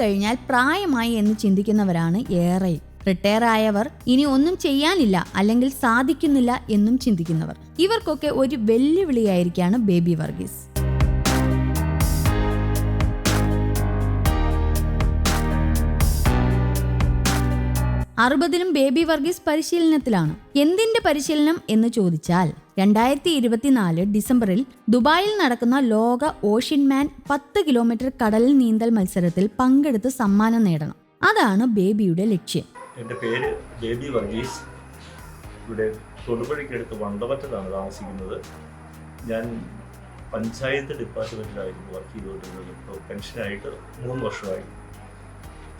കഴിഞ്ഞാൽ പ്രായമായി എന്ന് ചിന്തിക്കുന്നവരാണ് ഏറെ. റിട്ടയർ ആയവർ ഇനി ഒന്നും ചെയ്യാനില്ല അല്ലെങ്കിൽ സാധിക്കുന്നില്ല എന്നും ചിന്തിക്കുന്നവർ. ഇവർക്കൊക്കെ ഒരു വെല്ലുവിളിയായിരിക്കാണ് ബേബി വർഗീസ്. അറുപതിലും ബേബി വർഗീസ് പരിശീലനത്തിലാണ്. എന്തിന്റെ പരിശീലനം എന്ന് ചോദിച്ചാൽ രണ്ടായിരത്തി ഇരുപത്തിനാല് ഡിസംബറിൽ ദുബായിൽ നടക്കുന്ന ലോക ഓഷ്യൻമാൻ പത്ത് കിലോമീറ്റർ കടലിൽ നീന്തൽ മത്സരത്തിൽ പങ്കെടുത്ത് സമ്മാനം നേടണം. അതാണ് ബേബിയുടെ ലക്ഷ്യം. എന്റെ പേര് ബേബി വർഗീസ്. ഇവിടെ തൊടുപുഴയ്ക്കടുത്ത് വണ്ടവറ്റത്താണ് താമസിക്കുന്നത്. ഞാൻ പഞ്ചായത്ത് ഡിപ്പാർട്ട്മെന്റിലായിരുന്നു വർക്ക് ചെയ്തുകൊണ്ടിരുന്നത്. ഇപ്പോൾ പെൻഷനായിട്ട് മൂന്ന് വർഷമായി.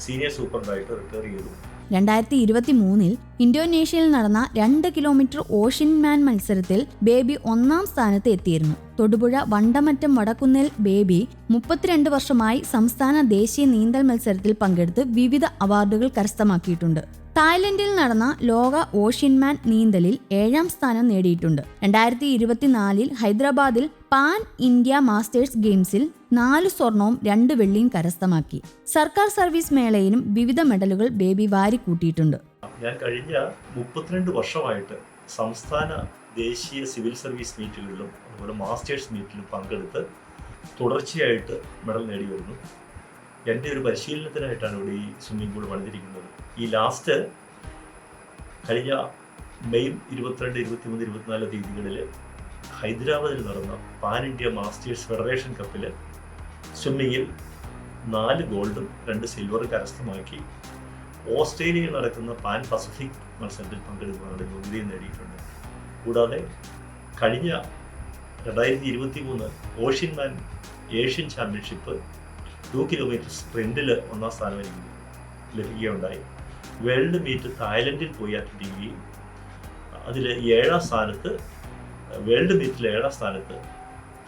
സീനിയർ സൂപ്പറായിട്ട് റിട്ടയർ ചെയ്തു. രണ്ടായിരത്തി ഇരുപത്തി മൂന്നിൽ ഇന്തോനേഷ്യയിൽ നടന്ന രണ്ട് കിലോമീറ്റർ ഓഷ്യൻ മാൻ മത്സരത്തിൽ ബേബി ഒന്നാം സ്ഥാനത്ത് എത്തിയിരുന്നു. തൊടുപുഴ വണ്ടമറ്റം വടക്കുന്നേൽ ബേബി മുപ്പത്തിരണ്ട് വർഷമായി സംസ്ഥാന ദേശീയ നീന്തൽ മത്സരത്തിൽ പങ്കെടുത്ത് വിവിധ അവാർഡുകൾ കരസ്ഥമാക്കിയിട്ടുണ്ട്. തായ്ലൻഡിൽ നടന്ന ലോക ഓഷ്യൻമാൻ നീന്തലിൽ ഏഴാം സ്ഥാനം നേടിയിട്ടുണ്ട്. രണ്ടായിരത്തി ഇരുപത്തിനാലിൽ ഹൈദരാബാദിൽ പാൻ ഇന്ത്യ മാസ്റ്റേഴ്സ് ഗെയിംസിൽ നാല് സ്വർണവും രണ്ട് വെള്ളിയും കരസ്ഥമാക്കി. സർക്കാർ സർവീസ് മേളയിലും വിവിധ മെഡലുകൾ ബേബി വാരിക്കൂട്ടിയിട്ടുണ്ട്. ഞാൻ കഴിഞ്ഞ മുപ്പത്തിരണ്ട് വർഷമായിട്ട് സംസ്ഥാന ദേശീയ സിവിൽ സർവീസ് മീറ്റുകളിലും അതുപോലെ മാസ്റ്റേഴ്സ് മീറ്റിലും പങ്കെടുത്ത് തുടർച്ചയായിട്ട് മെഡൽ നേടി വരുന്നു എന്റെ ഒരു പരിശീലനത്തിനായിട്ടാണ് ഇവിടെ ഈ സ്വിമ്മിംഗ് പൂൾ പണിതിരിക്കുന്നത്. ഈ ലാസ്റ്റ് കഴിഞ്ഞ മെയ് ഇരുപത്തിരണ്ട് ഇരുപത്തിമൂന്ന് ഇരുപത്തിനാല് തീയതികളിൽ ഹൈദരാബാദിൽ നടന്ന പാൻ ഇന്ത്യ മാസ്റ്റേഴ്സ് ഫെഡറേഷൻ കപ്പിൽ സ്വിമ്മിങ്ങിൽ നാല് ഗോൾഡും രണ്ട് സിൽവറും കരസ്ഥമാക്കി ഓസ്ട്രേലിയയിൽ നടക്കുന്ന പാൻ പസഫിക് മത്സരത്തിൽ പങ്കെടുക്കുവാനുള്ള യോഗ്യതയും നേടിയിട്ടുണ്ട്. കൂടാതെ കഴിഞ്ഞ രണ്ടായിരത്തി ഇരുപത്തി മൂന്ന് ocean man Asian championship two kilometre സ്പ്രിന്റിൽ ഒന്നാം സ്ഥാനം എനിക്ക് ലഭിക്കുകയുണ്ടായി. വേൾഡ് മീറ്റ് തായ്ലൻഡിൽ പോയി അറ്റൻഡ് ചെയ്യുകയും അതിൽ ഏഴാം സ്ഥാനത്ത് വേൾഡ് മീറ്റിൽ ഏഴാം സ്ഥാനത്ത്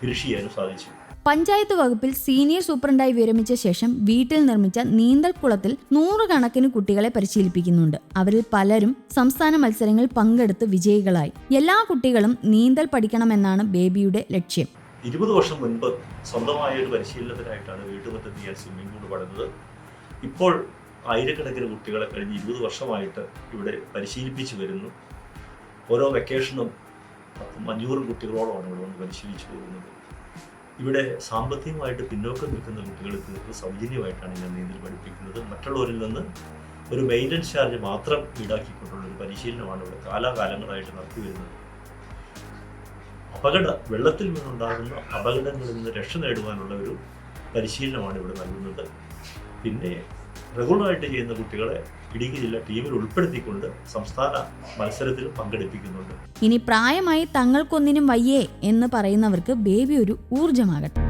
ഫിനിഷ് ചെയ്യാനും സാധിച്ചു. പഞ്ചായത്ത് വകുപ്പിൽ സീനിയർ സൂപ്രണ്ടായി വിരമിച്ച ശേഷം വീട്ടിൽ നിർമ്മിച്ച നീന്തൽ കുളത്തിൽ നൂറുകണക്കിന് കുട്ടികളെ പരിശീലിപ്പിക്കുന്നുണ്ട്. അവരിൽ പലരും സംസ്ഥാന മത്സരങ്ങളിൽ പങ്കെടുത്ത് വിജയികളായി. എല്ലാ കുട്ടികളും നീന്തൽ പഠിക്കണമെന്നാണ് ബേബിയുടെ ലക്ഷ്യം. ഇരുപത് വർഷം മുൻപ് സ്വന്തമായ ഒരു പരിശീലനത്തിനായിട്ടാണ് വീട്ടുമുറ്റത്ത് സ്വിമ്മിംഗ് പൂൾ പഠനത് ഇപ്പോൾ ആയിരക്കണക്കിന് കുട്ടികളെ കഴിഞ്ഞ് ഇരുപത് വർഷമായിട്ട് ഇവിടെ പരിശീലിപ്പിച്ചു വരുന്നു. ഓരോ വെക്കേഷനും പത്തും അഞ്ഞൂറും കുട്ടികളോളമാണ് ഇവിടെ വന്ന് പരിശീലിച്ചു പോകുന്നത്. ഇവിടെ സാമ്പത്തികമായിട്ട് പിന്നോക്കം നിൽക്കുന്ന കുട്ടികൾക്ക് സൗജന്യമായിട്ടാണ് ഞാൻ നീന്തൽ പഠിപ്പിക്കുന്നത്. മറ്റുള്ളവരിൽ നിന്ന് ഒരു മെയിന്റനൻസ് ചാർജ് മാത്രം ഈടാക്കിക്കൊണ്ടുള്ള ഒരു പരിശീലനമാണ് ഇവിടെ കാലാകാലങ്ങളായിട്ട് നടത്തി വരുന്നത്. അപകട വെള്ളത്തിൽ നിന്നുണ്ടാകുന്ന അപകടങ്ങളിൽ നിന്ന് രക്ഷ നേടുവാനുള്ള ഒരു പരിശീലനമാണ് ഇവിടെ നൽകുന്നത്. പിന്നെ റെഗുലറായിട്ട് ചെയ്യുന്ന കുട്ടികളെ ഇടുക്കി ജില്ല ടീമിൽ ഉൾപ്പെടുത്തിക്കൊണ്ട് സംസ്ഥാന മത്സരത്തിൽ പങ്കെടുപ്പിക്കുന്നുണ്ട്. ഇനി പ്രായമായി തങ്ങൾക്കൊന്നിനും വയ്യേ എന്ന് പറയുന്നവർക്ക് ബേബി ഒരു ഊർജമാകട്ടെ